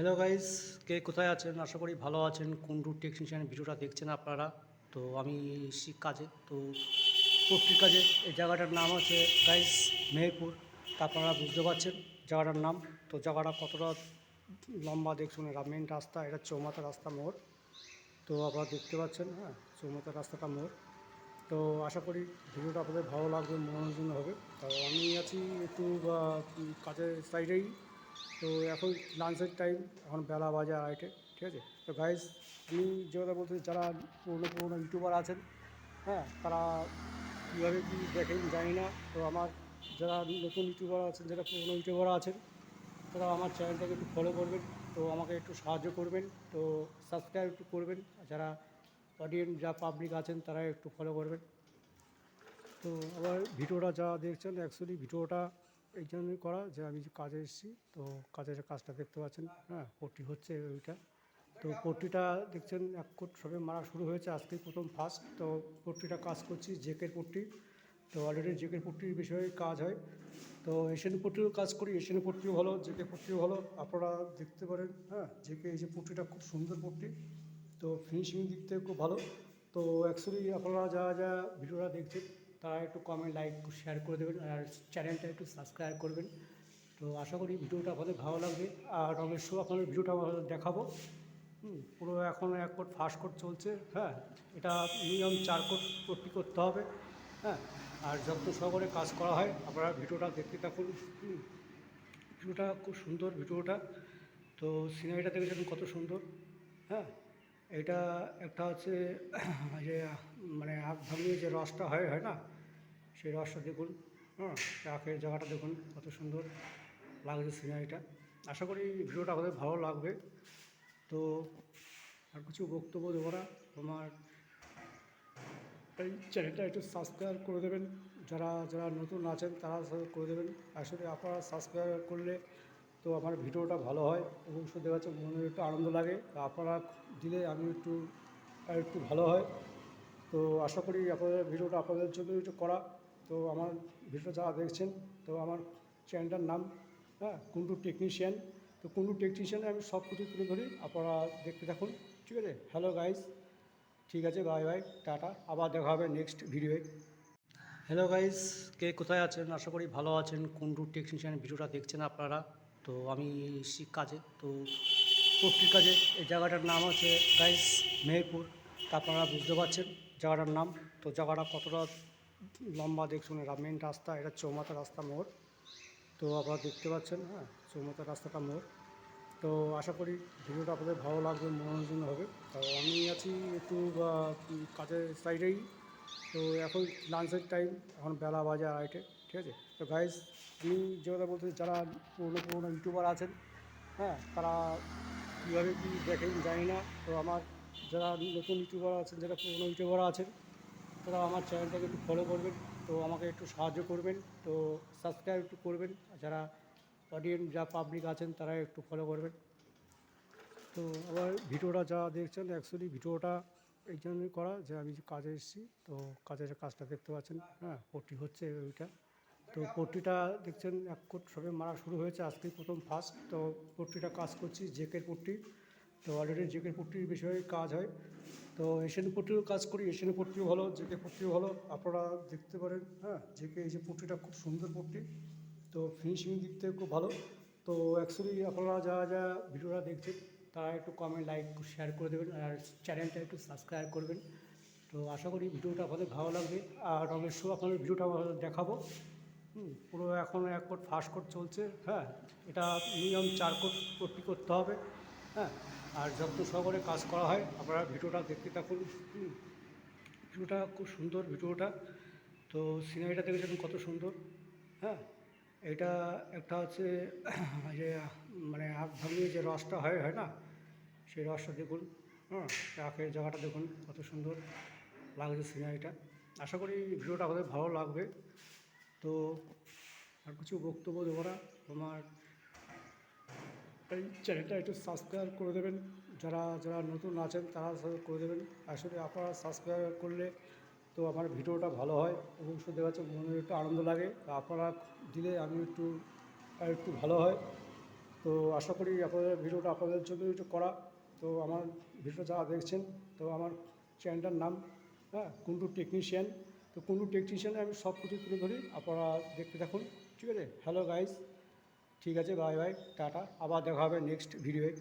Hello guys কে কোথায় আছেন? আশা করি ভালো আছেন। কুন্ডু টেকনিশিয়ান ভিডিওটা দেখছেন আপনারা? তো আমি কাজে, তো পোল্ট্রির কাজে। এই জায়গাটার নাম হচ্ছে গাইস মেহেরপুর। তা আপনারা বুঝতে পারছেন জায়গাটার নাম। তো জায়গাটা কতটা লম্বা দেখুন এটা মেন রাস্তা, এটা চৌমাথা রাস্তা মোড়। তো আপনারা দেখতে পাচ্ছেন হ্যাঁ চৌমাথা রাস্তাটা মোড়। তো আশা করি ভিডিওটা আপনাদের ভালো লাগবে, মনোরঞ্জন হবে। তো আমি আছি একটু কাজের সাইডেই তো এখন লাঞ্চের টাইম এখন বেলা বাজে আড়াইটে, ঠিক আছে? তো গাইজ আমি যে কথা বলতে যারা পুরনো পুরনো ইউটিউবার আছেন হ্যাঁ তারা কীভাবে কী দেখেন জানি না, তো আমার যারা নতুন ইউটিউবার আছেন, যারা পুরনো ইউটিউবার আছেন, তারা আমার চ্যানেলটাকে একটু ফলো করবেন, তো আমাকে একটু সাহায্য করবেন, তো সাবস্ক্রাইব একটু করবেন যারা অডিয়েন্স যা পাবলিক আছেন, তারা একটু ফলো করবেন। তো আবার ভিডিওটা যা দেখছেন অ্যাকচুয়ালি ভিডিওটা এই জন্যই করা যে আমি যে কাজে এসেছি, তো কাজের কাজটা দেখতে পাচ্ছেন হ্যাঁ পট্টি হচ্ছে ওইটা। তো পট্টিটা দেখছেন, এক কোট সবে মারা শুরু হয়েছে, আজকেই প্রথম ফার্স্ট তো পট্টিটা কাজ করছি জেকের পট্টি। তো অলরেডি জেকের পট্টির বিষয়ে কাজ হয়। তো এশিয়ান পট্টিও কাজ করি, এশিয়ান পট্টিও ভালো, জেকে পট্টিও ভালো, আপনারা দেখতে পারেন হ্যাঁ জেকে এই যে পট্টিটা খুব সুন্দর পট্টি, তো ফিনিশিং দিক থেকে খুব ভালো। তো অ্যাকচুয়ালি আপনারা যা যা ভিডিওটা দেখছেন তারা একটু কমেন্ট লাইক শেয়ার করে দেবেন আর চ্যানেলটা একটু সাবস্ক্রাইব করবেন। তো আশা করি ভিডিওটা আপনাদের ভালো লাগবে। আর অবশ্যই আপনাদের ভিডিওটা দেখাবো। পুরো এখন এক কোট ফার্স্ট কোট চলছে হ্যাঁ? এটা মিনিমাম চার কোট কোটটি করতে হবে হ্যাঁ? আর যত্ন সহকারে কাজ করা হয়, আপনারা ভিডিওটা দেখতে থাকুন। ভিডিওটা খুব সুন্দর, ভিডিওটা। তো সিনারিটা দেখেছেন কত সুন্দর হ্যাঁ? এটা একটা হচ্ছে, যে মানে আখ ভাঙিয়ে যে রসটা হয় হয় না? সেই রসটা দেখুন হ্যাঁ আখের জায়গাটা দেখুন, কত সুন্দর লাগছে সিনারিটা। আশা করি ভিডিওটা আমাদের ভালো লাগবে। তো আর কিছু বক্তব্য দেবো না। আমার এই চ্যানেলটা একটু সাবস্ক্রাইব করে দেবেন। যারা যারা নতুন আছেন, তারা করে দেবেন। আসলে আপনারা সাবস্ক্রাইব করলে তো আমার ভিডিওটা ভালো হয় এবং দেখা যাচ্ছে মনে একটু আনন্দ লাগে। আপনারা দিলে আমি একটু, আর একটু ভালো হয়। তো আশা করি আপনাদের ভিডিওটা আপনাদের জন্য একটু করা। তো আমার ভিডিও যারা দেখছেন, তো আমার চ্যানেলটার নাম হ্যাঁ কুন্ডু টেকনিশিয়ান। তো কুন্ডু টেকনিশিয়ানে আমি সব কিছু তুলে ধরি, আপনারা দেখতে থাকুন, ঠিক আছে? হ্যালো গাইস, ঠিক আছে, বাই বাই, টাটা, আবার দেখা হবে নেক্সট ভিডিওয়ে। হ্যালো গাইস, কে কোথায় আছেন? আশা করি ভালো আছেন। কুন্ডু টেকনিশিয়ান ভিডিওটা দেখছেন আপনারা। তো আমি এসেছি কাজে, তো পোল্ট্রির কাজে এই জায়গাটার নাম হচ্ছে গাইস মেহেরপুর। তা আপনারা বুঝতে পারছেন জায়গাটার নাম। তো জায়গাটা কতটা লম্বা দেখুন, এটা মেন রাস্তা, এটা চৌমাথা রাস্তা মোড়। তো আপনারা দেখতে পাচ্ছেন হ্যাঁ চৌমাথা রাস্তাটা মোড়। তো আশা করি ভিডিওটা আপনাদের ভালো লাগবে, মনোরঞ্জন হবে। তো আমি আছি একটু কাজের সাইডেই তো এখন লাঞ্চের টাইম এখন বেলা বাজে আড়াইটে, ঠিক আছে? তো গাইজ আমি যে কথা বলতে যারা পুরনো পুরোনো ইউটিউবার আছেন হ্যাঁ তারা কীভাবে কী দেখেন জানি না, তো আমার যারা নতুন ইউটিউবার আছেন, যারা পুরোনো ইউটিউবার আছেন, তারা আমার চ্যানেলটাকে একটু ফলো করবেন, তো আমাকে একটু সাহায্য করবেন, তো সাবস্ক্রাইব একটু করবেন যারা অডিয়েন্স যা পাবলিক আছেন, তারা একটু ফলো করবেন। তো আবার ভিডিওটা যা দেখছেন অ্যাকচুয়ালি ভিডিওটা এই জন্যই করা যে আমি যে কাজে এসেছি। তো কাজের কাজটা দেখতে পাচ্ছেন হ্যাঁ পট্টি হচ্ছে ওইটা। তো পট্টিটা দেখছেন, এক কোট সবে মারা শুরু হয়েছে, আজকেই প্রথম ফার্স্ট তো পট্টিটা কাজ করছি জেকের পট্টি তো অলরেডি জেকের পট্টির বিষয়ে কাজ হয়। তো এশিয়ান পট্টিও কাজ করি, এশিয়ান পট্টিও ভালো, জেকে পট্টিও ভালো। আপনারা দেখতে পারেন হ্যাঁ জেকে এই যে পট্টিটা খুব সুন্দর পট্টি তো ফিনিশিং দিক থেকে খুব ভালো। তো অ্যাকচুয়ালি আপনারা যা যা ভিডিওটা দেখছেন তারা একটু কমেন্ট লাইক শেয়ার করে দেবেন আর চ্যানেলটা একটু সাবস্ক্রাইব করবেন। তো আশা করি ভিডিওটা আপনাদের ভালো লাগবে। আর অবশ্যই আপনাদের ভিডিওটা দেখাবো। পুরো এখন এক কোট ফার্স্ট কোট চলছে হ্যাঁ? এটা মিনিমাম চার কোট কোটটি করতে হবে হ্যাঁ? আর যত্ন সহকারে কাজ করা হয়। আপনারা ভিডিওটা দেখতে থাকুন। ভিডিওটা খুব সুন্দর ভিডিওটা। তো সিনারিটা দেখেছেন কত সুন্দর হ্যাঁ? এটা একটা হচ্ছে যে মানে ভাঙিয়ে যে রসটা হয় হয় না? সেই রসটা দেখুন হ্যাঁ আখের জায়গাটা দেখুন, কত সুন্দর লাগছে সিনারিটা। আশা করি ভিডিওটা আমাদের ভালো লাগবে। তো আর কিছু বক্তব্য দেবো না, আমার এই চ্যানেলটা একটু সাবস্ক্রাইব করে দেবেন। যারা যারা নতুন আছেন, তারা করে দেবেন। আসলে আপনারা সাবস্ক্রাইব করলে তো আমার ভিডিওটা ভালো হয় এবং দেখা যাচ্ছে মনে একটু আনন্দ লাগে। আপনারা দিলে আমি একটু একটু ভালো হয়। তো আশা করি আপনাদের ভিডিওটা আপনাদের জন্য একটু করা। তো আমার ভিডিও যারা দেখছেন, তো আমার চ্যানেলটার নাম হ্যাঁ কুন্ডু টেকনিশিয়ান। তো কুন্ডু টেকনিশিয়ানে আমি সব কিছু তুলে ধরি, আপনারা দেখতে থাকুন, ঠিক আছে? হ্যালো গাইস ঠিক আছে বাই বাই টাটা, আবার দেখা হবে নেক্সট ভিডিওয়ে